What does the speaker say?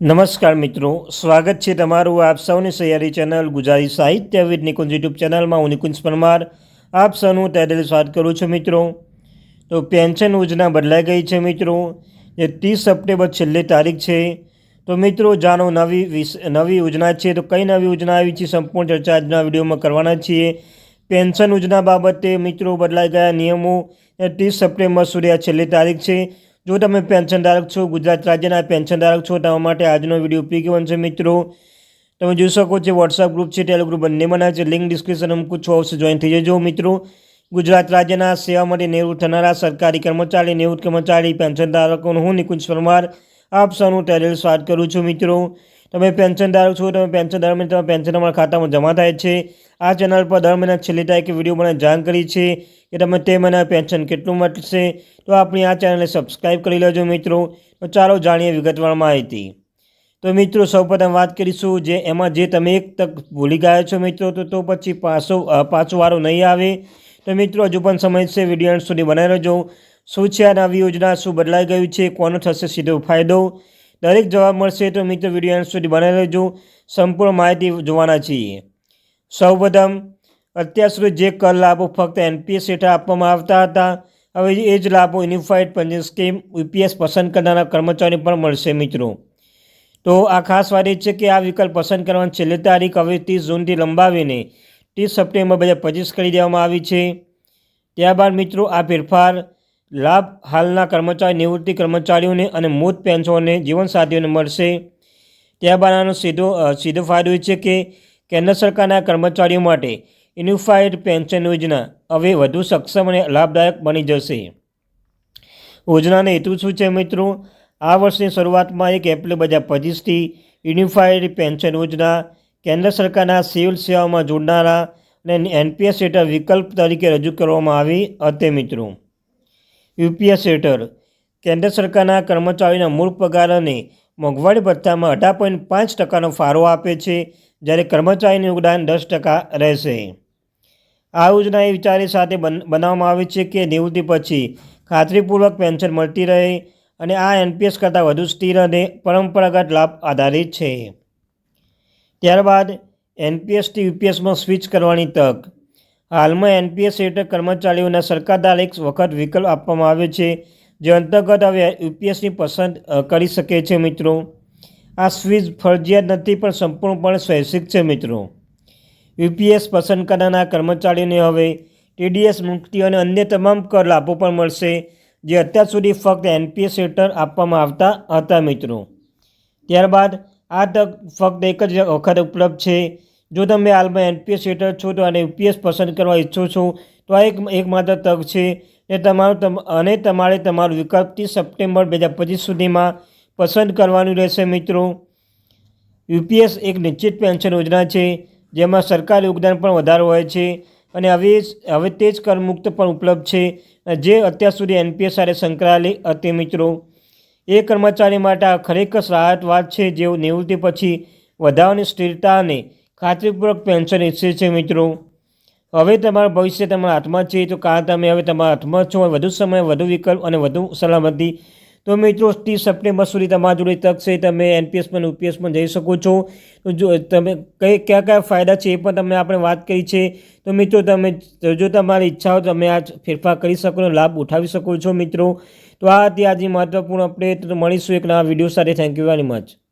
નમસ્કાર મિત્રો, સ્વાગત છે તમારું આપ સૌની સહિયારી ચેનલ ગુજરાતી સાહિત્ય વિદ નિકુંજ યુટ્યુબ ચેનલમાં. હું નિકુંજ પરમાર, આપ સૌનું ત્યારે સ્વાગત કરું છું મિત્રો. તો પેન્શન યોજના બદલાઈ ગઈ છે મિત્રો, જે ત્રીસ સપ્ટેમ્બર છેલ્લી તારીખ છે. તો મિત્રો, જાણો નવી નવી યોજના છે. તો કઈ નવી યોજના આવી છે, સંપૂર્ણ ચર્ચા આજના વિડીયોમાં કરવાના છીએ. પેન્શન યોજના બાબતે મિત્રો બદલાઈ ગયા નિયમો ત્રીસ સપ્ટેમ્બર સુધી આ છેલ્લી તારીખ છે. જો તમે પેન્શન ધારક છો, ગુજરાત રાજ્યના પેન્શન ધારક છો, તમારા માટે આજનો વીડિયો ઉપયોગી બનશે મિત્રો. તમે જોઈ શકો છો વોટ્સઅપ ગ્રુપ છે ટેલિગ્રુપ બંને બનાવે છે. લિંક ડિસ્ક્રિપ્શન મૂકું છું અવશ્ય જોઈન થઈ જજો મિત્રો. ગુજરાત રાજ્યના સેવા માટે નિવૃત્ત થનારા સરકારી કર્મચારી, નિવૃત્ત કર્મચારી, પેન્શન ધારકોનું હું નિકુંજ પરમાર આપ સૌનું ટેલિલ સ્વાગત કરું છું મિત્રો. તમે પેન્શનધારક છો, તમે પેન્શન દર મહિને તમારા પેન્શન તમારા ખાતામાં જમા થાય છે. આ ચેનલ પર દર મહિના છેલ્લી તારીખે વીડિયો મને જાણ કરી છે કે તમે તે મહિના પેન્શન કેટલું મળશે. તો આપણી આ ચેનલને સબસ્ક્રાઈબ કરી લેજો મિત્રો. તો ચાલો જાણીએ વિગતવાર માહિતી. તો મિત્રો, સૌપ્રથમ વાત કરીશું જે એમાં જે તમે એક તક ભૂલી ગયા છો મિત્રો, તો તો પછી પાછો પાછો વારો નહીં આવે. તો મિત્રો, હજુ પણ સમય છે વીડિયો સુધી બનાવી રહેજો. શું છે આ નવી યોજના શું બદલાઈ ગયું છે? કોનો થશે સીધો ફાયદો? દરેક જવાબ મળશે તો મિત્રો વીડિયો અંત સુધી બનાવી રહેજો. સંપૂર્ણ માહિતી જોવાના છીએ. સૌપ્રથમ, અત્યાર સુધી જે કર લાભો ફક્ત એનપીએસ હેઠળ આપવામાં આવતા હતા, હવે એ જ લાભો યુનિફાઈડ પેન્શન સ્કીમ યુપીએસ પસંદ કરનારા કર્મચારી પણ મળશે મિત્રો. તો આ ખાસ વાત એ છે કે આ વિકલ્પ પસંદ કરવાની છેલ્લી તારીખ હવે ત્રીસ જૂનથી લંબાવીને ત્રીસ સપ્ટેમ્બર બે કરી દેવામાં આવી છે. ત્યારબાદ મિત્રો આ ફેરફાર લાભ હાલના કર્મચારી, નિવૃત્તિ કર્મચારીઓને અને મૃત પેન્શનને જીવનસાથીઓને મળશે. ત્યારબાદ આનો સીધો સીધો ફાયદો એ છે કે કેન્દ્ર સરકારના કર્મચારીઓ માટે યુનિફાઈડ પેન્શન યોજના હવે વધુ સક્ષમ અને લાભદાયક બની જશે. યોજનાનો હેતુ શું છે મિત્રો? આ વર્ષની શરૂઆતમાં એક એપ્રિલ બે હજાર પચીસથી યુનિફાઈડ પેન્શન યોજના કેન્દ્ર સરકારના સિવિલ સેવાઓમાં જોડનારા અને એનપીએસ હેઠળ વિકલ્પ તરીકે રજૂ કરવામાં આવી હતી મિત્રો. યુપીએસ હેઠળ કેન્દ્ર સરકારના કર્મચારીઓના મૂળ પગાર અને મોંઘવારી ભથ્થામાં અઢાર પોઈન્ટ પાંચ ટકાનો ફાળો આપે છે, જ્યારે કર્મચારીનું યોગદાન દસ ટકા રહેશે. આ યોજના એ વિચારી સાથે બન, બનાવવામાં આવી છે કે નિવૃત્તિ પછી ખાતરીપૂર્વક પેન્શન મળતી રહે અને આ એનપીએસ કરતાં વધુ સ્થિર અને પરંપરાગત લાભ આધારિત છે. ત્યારબાદ એનપીએસથી યુપીએસમાં સ્વિચ કરવાની તક. હાલમાં એનપીએસ હેઠળ કર્મચારીઓના સરકાર દ્વારા એક વખત વિકલ્પ આપવામાં આવે છે, જે અંતર્ગત હવે યુપીએસની પસંદ કરી શકે છે મિત્રો. આ સ્વિચ ફરજિયાત નથી, પણ સંપૂર્ણપણે સ્વૈચ્છિક છે મિત્રો. યુપીએસ પસંદ કરનારા કર્મચારીઓને હવે ટીડીએસ મુક્તિ અને અન્ય તમામ કર લાભો પણ મળશે, જે અત્યાર સુધી ફક્ત એનપીએસ હેઠળ આપવામાં આવતા હતા મિત્રો. ત્યારબાદ આ તક ફક્ત એક જ વખત ઉપલબ્ધ છે જો તમે હાલમાં એનપીએસ હેઠળ છો તો અને યુપીએસ પસંદ કરવા ઈચ્છો છો, તો આ એક એકમાત્ર તક છે એ તમારું અને તમારે તમારું વિકલ્પ ત્રીસ સપ્ટેમ્બર બે હજાર પચીસ સુધીમાં પસંદ કરવાનું રહેશે મિત્રો. યુપીએસ એક નિશ્ચિત પેન્શન યોજના છે, જેમાં સરકાર યોગદાન પણ વધારે હોય છે અને હવે હવે તે જ કરમુક્ત પણ ઉપલબ્ધ છે, જે અત્યાર સુધી એનપીએસ સાથે સંકળાયેલી હતી મિત્રો. એ કર્મચારી માટે આ ખરેખર રાહત વાત છે, જેઓ નિવૃત્તિ પછી વધારાની સ્થિરતા અને ખાતરીપૂર્વક પેન્શન ઈચ્છે છે મિત્રો. હવે તમારું ભવિષ્ય તમારા હાથમાં છે, તો કારણ તમે હવે તમારા હાથમાં છો, વધુ સમય, વધુ વિકલ્પ અને વધુ સલામતી. તો મિત્રો, ત્રીસ સપ્ટેમ્બર સુધી તમારા જોડે તક છે, તમે એનપીએસમાં યુપીએસમાં જઈ શકો છો. તો જો તમે કઈ, કયા કયા ફાયદા છે એ પણ તમને આપણે વાત કરી છે. તો મિત્રો, તમે, જો તમારી ઈચ્છા હોય, તમે આ ફેરફાર કરી શકો લાભ ઉઠાવી શકો છો મિત્રો. તો આ હતી આજની મહત્વપૂર્ણ અપડેટ તો મળીશું એક નવા વીડિયો સાથે. Thank you very much